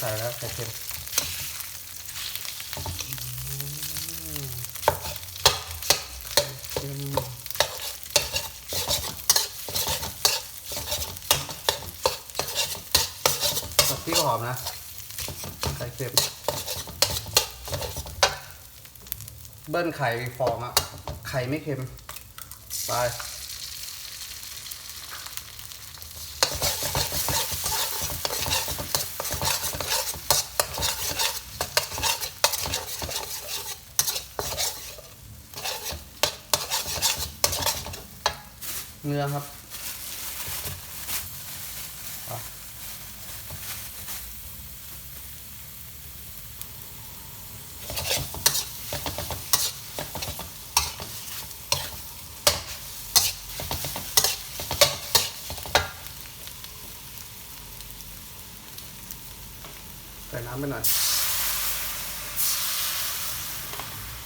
ใส่แล้วไข่เค็มอืมไข่เค็มกับพริกหอมนะไข่เค็มเบิ้ลไข่ฟองอะไข่ไม่เค็ม ไป เนื้อครับอะใส่น้ำไปหน่อย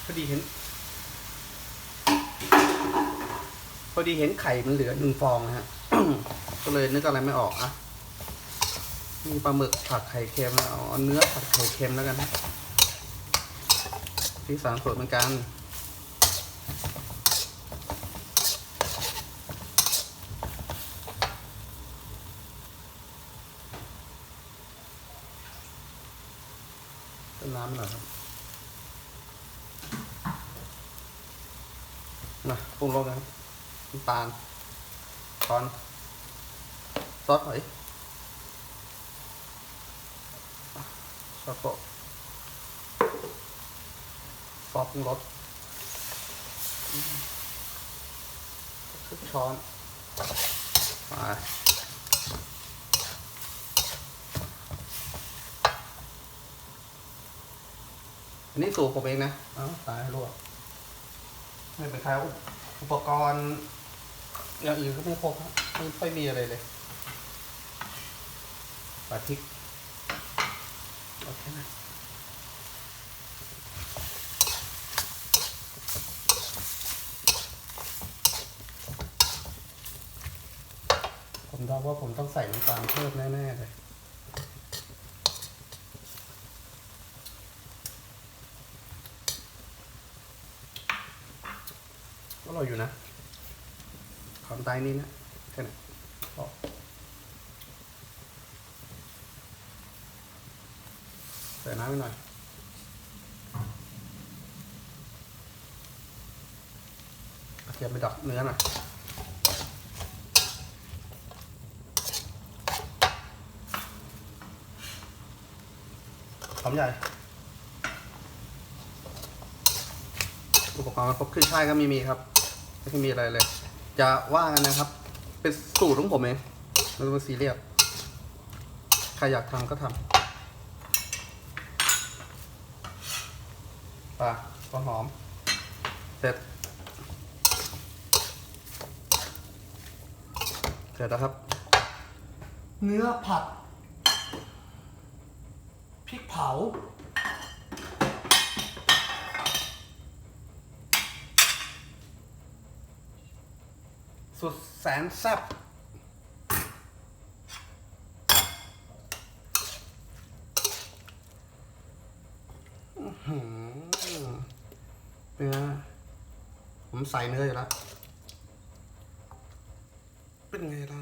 พอดีเห็น พอดีเห็นไข่มันเหลือหนึ่งฟองนะฮะ ก็เลยนึกอะไรไม่ออกอะ มีปลาหมึกผัดไข่เค็มแล้วเอาเนื้อผัดไข่เค็มแล้วกันนะที่สามส่วนเหมือนกันเติมน้ำหน่อยครับมาปรุงรสนะครับ น้ำตาลช้อนซอสหอยซอสโปะซอสปรุงรสอืมครึ่งช้อนไปอันนี้สูตรผมเองนะ เอ้าตายลวกไม่เป็นใครอุปอุปกรณ์ อย่างอื่นก็ไม่ครบครับไม่ค่อยมีอะไรเลยปลาพริกโอเคนะผมเดาว่าผมต้องใส่น้ำตาลเพิ่มแน่ๆเลยก็อร่อยอยู่นะ ความใต้นี้นะแค่นั้นใส่น้ำไปหน่อยเทียมไปดับเนื้อหน่อยหอมใหญ่อุปกรณ์ครบเครื่องใช้ก็มีมีครับ ไม่ค่อยมีอะไรเลย จะว่ากันนะครับ เป็นสูตรของผมเองม่ต้องมาซีเรียสใครอยากทำก็ทำปลาก็หอม เสร็จ เสร็จแล้วครับ เนื้อผัดพริกเผา สุดแสนแซ่บเนื้อผมใส่เนื้ออยู่แล้ว เป็นไงเรา